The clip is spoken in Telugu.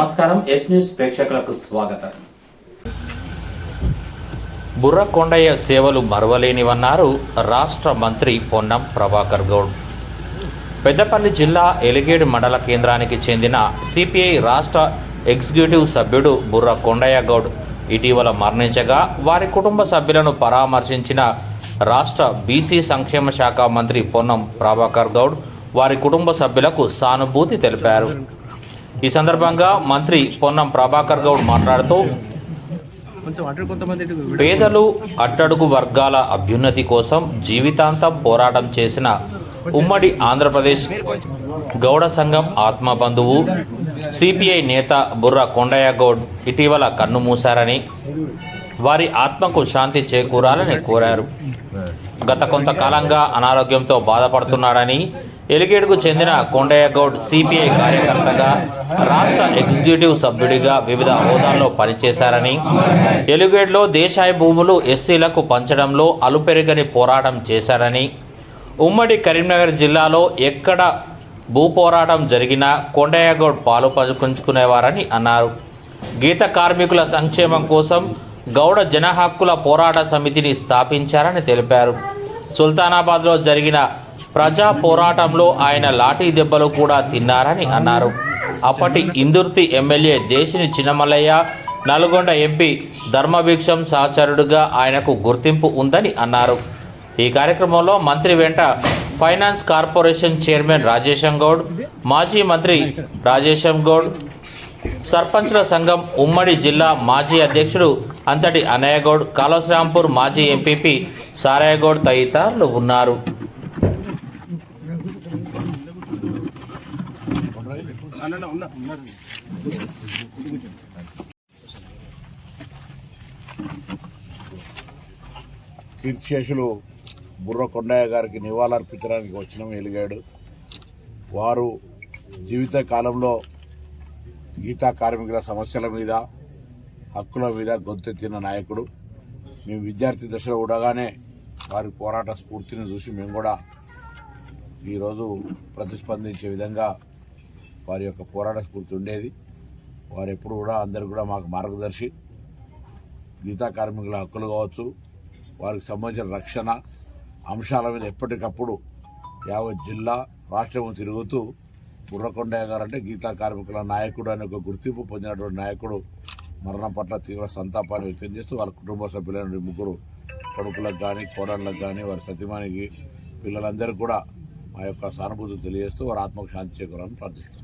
నమస్కారం ఎస్ న్యూస్ ప్రేక్షకులకు స్వాగతం. బుర్ర కొండయ్య సేవలు మరవలేనివన్నారు రాష్ట్ర మంత్రి పొన్నం ప్రభాకర్ గౌడ్. పెద్దపల్లి జిల్లా ఎలిగేడు మండల కేంద్రానికి చెందిన సిపిఐ రాష్ట్ర ఎగ్జిక్యూటివ్ సభ్యుడు బుర్ర కొండయ్య గౌడ్ ఇటీవల మరణించగా వారి కుటుంబ సభ్యులను పరామర్శించిన రాష్ట్ర బీసీ సంక్షేమ శాఖ మంత్రి పొన్నం ప్రభాకర్ గౌడ్ వారి కుటుంబ సభ్యులకు సానుభూతి తెలిపారు. ఈ సందర్భంగా మంత్రి పొన్నం ప్రభాకర్ గౌడ్ మాట్లాడుతూ పేదలు అట్టడుగు వర్గాల అభ్యున్నతి కోసం జీవితాంతం పోరాటం చేసిన ఉమ్మడి ఆంధ్రప్రదేశ్ గౌడ సంఘం ఆత్మబంధువు సిపిఐ నేత బుర్ర కొండయ్య గౌడ్ ఇటీవల కన్నుమూశారని వారి ఆత్మకు శాంతి చేకూరాలని కోరారు. గత కొంతకాలంగా అనారోగ్యంతో బాధపడుతున్నాడని ఎలిగేడ్కు చెందిన కొండయ్య గౌడ్ సిపిఐ కార్యకర్తగా రాష్ట్ర ఎగ్జిక్యూటివ్ సభ్యుడిగా వివిధ హోదాల్లో పనిచేశారని ఎలిగేడ్లో దేశాయ భూములు ఎస్సీలకు పంచడంలో అలుపెరగని పోరాటం చేశారని ఉమ్మడి కరీంనగర్ జిల్లాలో ఎక్కడ భూ పోరాటం జరిగినా కొండయ్య గౌడ్ పాలు పంచుకునేవారని అన్నారు. గీత కార్మికుల సంక్షేమం కోసం గౌడ జన హక్కుల పోరాట సమితిని స్థాపించారని తెలిపారు. సుల్తానాబాద్లో జరిగిన ప్రజా పోరాటంలో ఆయన లాఠీ దెబ్బలు కూడా తిన్నారని అన్నారు. అప్పటి ఇందుర్తి ఎమ్మెల్యే దేశిని చిన్నమలయ్య నల్గొండ ఎంపీ ధర్మభిక్షం సహచరుడుగా ఆయనకు గుర్తింపు ఉందని అన్నారు. ఈ కార్యక్రమంలో మంత్రి వెంట finance corporation chairman Rajesham Goud మాజీ మంత్రి రాజేశం గౌడ్ సర్పంచ్ల సంఘం ఉమ్మడి జిల్లా మాజీ అధ్యక్షుడు అంతటి అనయ్య కాళశ్రాంపూర్ మాజీ ఎంపీపీ సారాయగౌడ్ తదితరులు ఉన్నారు. కీర్తిశేషులు బుర్ర కొండయ్య గారికి నివాళులర్పించడానికి వచ్చిన వెలిగాడు వారు జీవిత కాలంలో గీతా కార్మికుల సమస్యల మీద హక్కుల మీద గొంతెత్తిన నాయకుడు. మేము విద్యార్థి దశలో ఉండగానే వారి పోరాట స్ఫూర్తిని చూసి మేము కూడా ఈరోజు ప్రతిస్పందించే విధంగా వారి యొక్క పోరాట స్ఫూర్తి ఉండేది. వారు ఎప్పుడు కూడా అందరు కూడా మాకు మార్గదర్శి గీతా కార్మికుల హక్కులు కావచ్చు వారికి సంబంధించిన రక్షణ అంశాల మీద ఎప్పటికప్పుడు యావత్ జిల్లా రాష్ట్రం తిరుగుతూ బుర్రకొండయ్య గారు అంటే గీతా కార్మికుల నాయకుడు అనే ఒక గుర్తింపు పొందినటువంటి నాయకుడు మరణం పట్ల తీవ్ర సంతాపాన్ని వ్యక్తం చేస్తూ వాళ్ళ కుటుంబ సభ్యులైన ముగ్గురు కొడుకులకు కానీ కోడళ్ళకు కానీ వారి సతీమానికి పిల్లలందరికీ కూడా మా యొక్క సానుభూతి తెలియజేస్తూ వారి ఆత్మకు శాంతి చేకూరాలని ప్రార్థిస్తున్నాం.